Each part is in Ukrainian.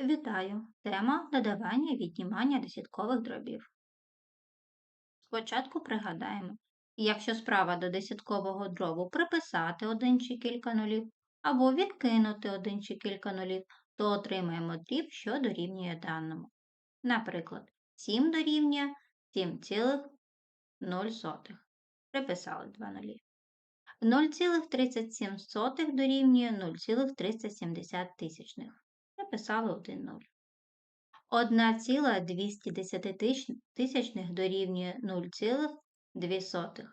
Вітаю! Тема додавання і віднімання десяткових дробів. Спочатку пригадаємо, якщо справа до десяткового дробу приписати один чи кілька нулів, або відкинути один чи кілька нулів, то отримаємо дріб, що дорівнює даному. Наприклад, 7 дорівнює 7,0. Приписали два нулі. 0,37 дорівнює 0,370 1 0. 1,210 дорівнює 0,2.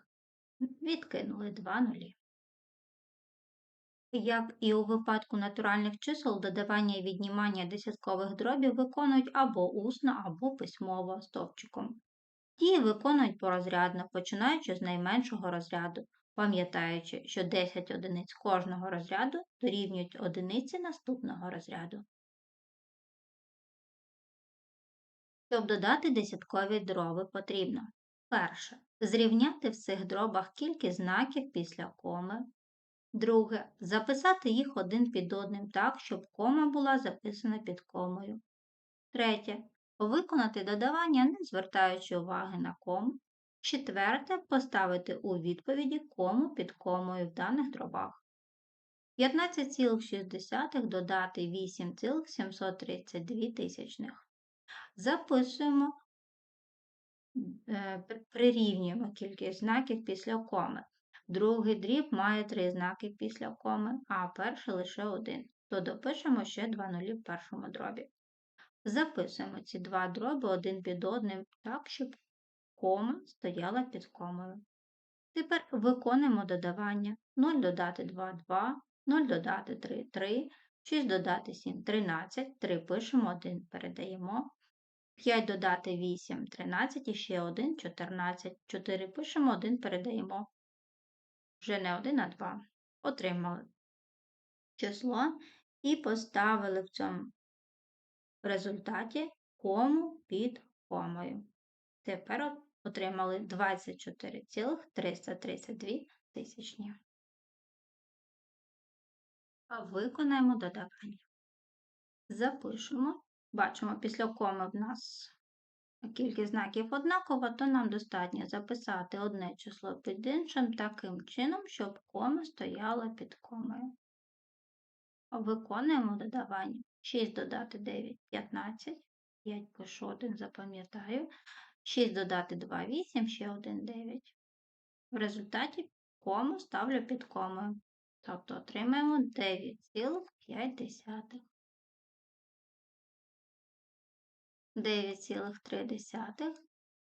Відкинули 2 нулі. Як і у випадку натуральних чисел, додавання і віднімання десяткових дробів виконують або усно, або письмово стовпчиком. Дії виконують порозрядно, починаючи з найменшого розряду, пам'ятаючи, що 10 одиниць кожного розряду дорівнюють одиниці наступного розряду. Щоб додати десяткові дроби, потрібно перше. Зрівняти в цих дробах кількість знаків після коми. Друге. Записати їх один під одним так, щоб кома була записана під комою. Третє. Виконати додавання, не звертаючи уваги на кому. Четверте. Поставити у відповіді кому під комою в даних дробах. 15,6 додати 8,732 тисячних. Записуємо, е, прирівнюємо кількість знаків після коми. Другий дріб має три знаки після коми, а перший лише один. То допишемо ще два нулі в першому дробі. Записуємо ці два дроби один під одним так, щоб кома стояла під комою. Тепер виконуємо додавання 0 додати 2 2, 0 додати 3 3, 6 додати 7 13, 3 пишемо 1, передаємо. 5 додати 8 13 і ще 1 14. 4 пишемо, 1 передаємо. Вже не 1, а 2. Отримали число і поставили в цьому результаті кому під комою. Тепер отримали 24,332 тисячні. Виконаємо додавання. Запишемо Бачимо, після коми в нас кількість знаків однакова, то нам достатньо записати одне число під іншим таким чином, щоб кома стояла під комою. Виконуємо додавання. 6 додати 9 15. 5 пишу 1, запам'ятаю. 6 додати 2 8, ще 1 9. В результаті кому ставлю під комою. Тобто отримаємо 9,5. 9,3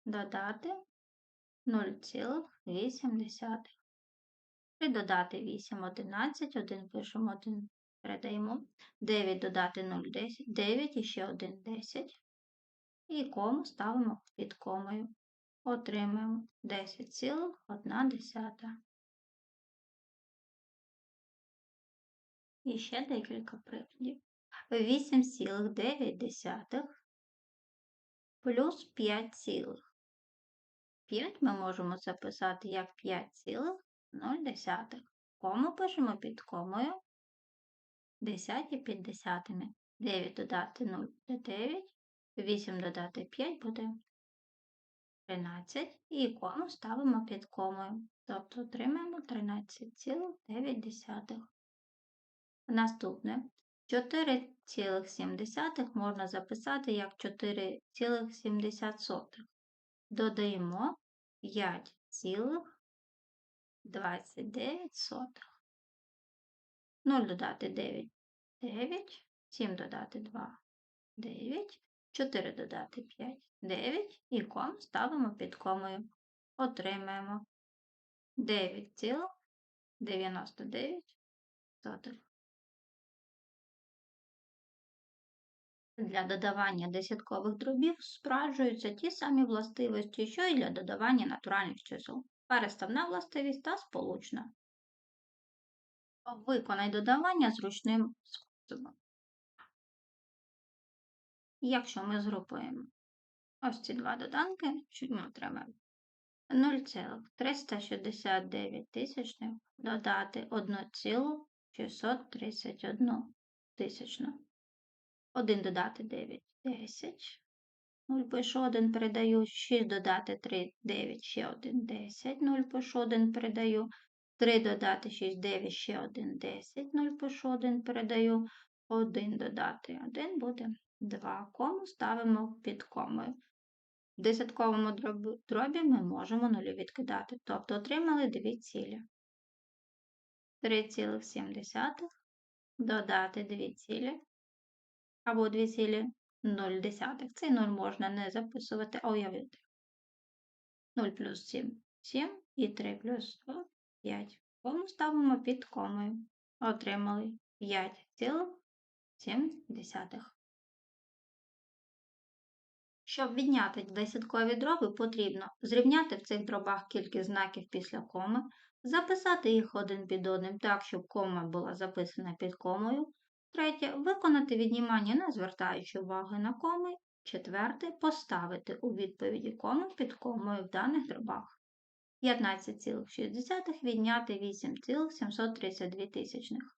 додати 0,8. І додати 8, 11, 1 пишемо 1, передаємо. 9 додати 0, 10, 9 і ще 1, 10. І кому ставимо під комою. Отримаємо 10,1. І ще декілька прикладів. 8,9 плюс 5 цілих. 5 ми можемо записати як 5,0. Кому пишемо під комою 10 під десятими. 9 додати 0 буде 9, 8 додати 5 буде 13 і кому ставимо під комою. Тобто отримаємо 13,9. Наступне 4,7 можна записати як 4,70. Додаємо 5,29. 0 додати 9 9, 7 додати 2 9, 4 додати 5 9 і ком ставимо під комою. Отримаємо 9,99. Для додавання десяткових дробів спраджуються ті самі властивості, що і для додавання натуральних чисел. Переставна властивість та сполучна. Виконай додавання зручним способом. Якщо ми згрупуємо ось ці два доданки, що ми отримаємо 0,369 тисячних додати 1,631 тисячну. 1 додати 9, 10. 0 пишу 1 передаю, 6 додати 3, 9, ще 1, 10, 0 пишу 1 передаю, 3 додати 6, 9, ще 1, 10, 0 пишу 1 передаю, 1 додати 1 буде 2. Кому ставимо під комою. В десятковому дробі, ми можемо нулі відкидати, тобто отримали дві цілі. 3,7 додати 2 цілі або 2 цілі 0 десятих. Цей 0 можна не записувати, а уявити. 0 плюс 7 7 і 3 плюс 2 5. Кому ставимо під комою. Отримали 5,7. Щоб відняти десяткові дроби, потрібно зрівняти в цих дробах кількість знаків після коми, записати їх один під одним так, щоб кома була записана під комою. Третє виконати віднімання, не звертаючи уваги на коми. Четверте поставити у відповіді кому під комою в даних дробах. 15,6 відняти 8,732 тисячних.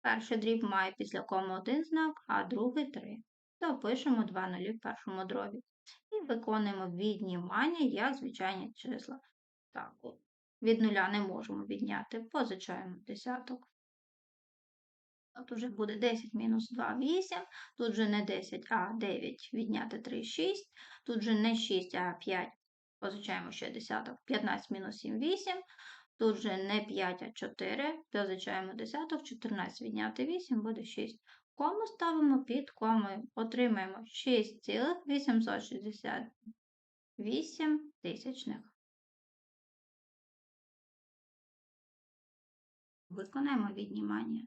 Перший дріб має після коми один знак, а другий 3. Допишемо 2 нулі в першому дробі. І виконуємо віднімання як звичайні числа. Так, від нуля не можемо відняти, позичаємо десяток. Тут вже буде 10 мінус 2 8. Тут вже не 10, а 9 відняти 3 6. Тут вже не 6, а 5. Позичаємо ще десяток. 15 мінус 7 8. Тут вже не 5, а 4. Позичаємо десяток, 14 відняти 8 буде 6. Кому ставимо під комою. Отримаємо 6,868 тисячних. Виконаємо віднімання.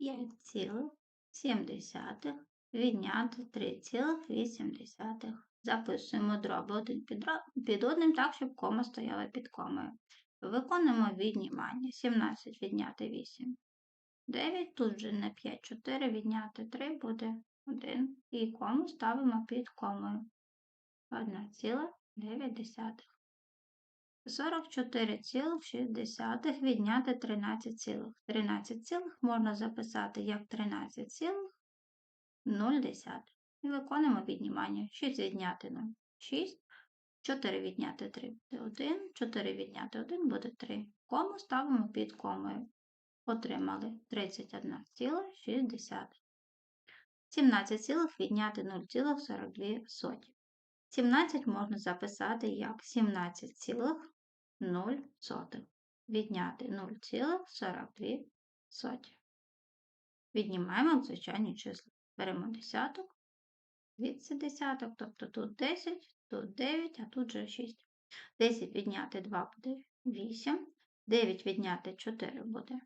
5,7 відняти 3,8. Записуємо дроби один під, одним так, щоб кома стояла під комою. Виконуємо віднімання. 17 відняти 8. 9, тут вже не 5, 4 відняти 3 буде 1. І кому ставимо під комою. 1,9. 44,6 відняти 13, цілих. 13 цілих можна записати як 13,0. І виконуємо віднімання. 6 відняти 0. 6. 4 відняти 3 буде 1, 4 відняти 1 буде 3. Кому ставимо під комою. Отримали 31,6. 17 цілих відняти 0,42. 17 можна записати як 17 цілих 0 сотих. Відняти 0,42. Віднімаємо звичайні числа. Беремо десяток, звідси десяток, тобто тут 10, тут 9, а тут вже 6. 10 відняти 2 буде 8, 9 відняти 4 буде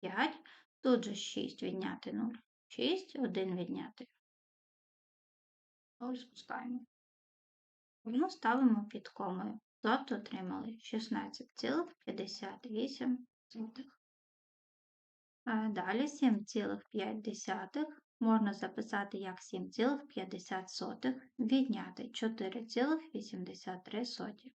5, тут же 6 відняти 0, 6, 1 відняти. Ось спускаємо. Воно ставимо під комою. Тобто отримали 16,58. Далі 7,5 можна записати як 7,50 відняти 4,83.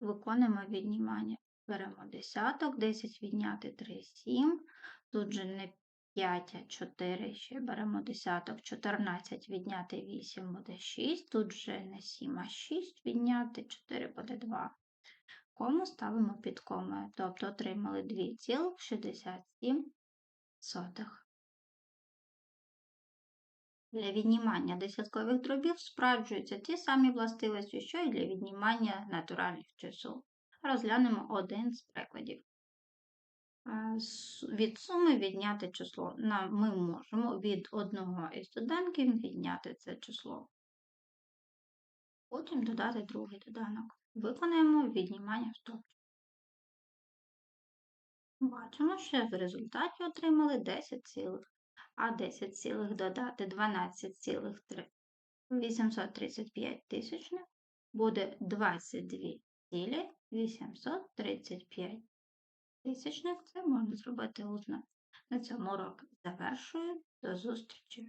Виконуємо віднімання. Беремо десяток, 10 відняти 3, 7. Тут же не 5, 4, ще беремо десяток, 14 відняти 8 буде 6, тут вже не 7, а 6 відняти 4 буде 2. Кому ставимо під комою, тобто отримали 2,67. Для віднімання десяткових дробів справджуються ті самі властивості, що й для віднімання натуральних чисел. Розглянемо один з прикладів від суми відняти число. Ми можемо від одного із доданків відняти це число. Потім додати другий доданок. Виконаємо віднімання в. Бачимо, що в результаті отримали 10 цілих, а 10 цілих додати 12,835 тисячних буде 22 цілі 835 тисячних це можна зробити усно. На цьому урок завершую. До зустрічі!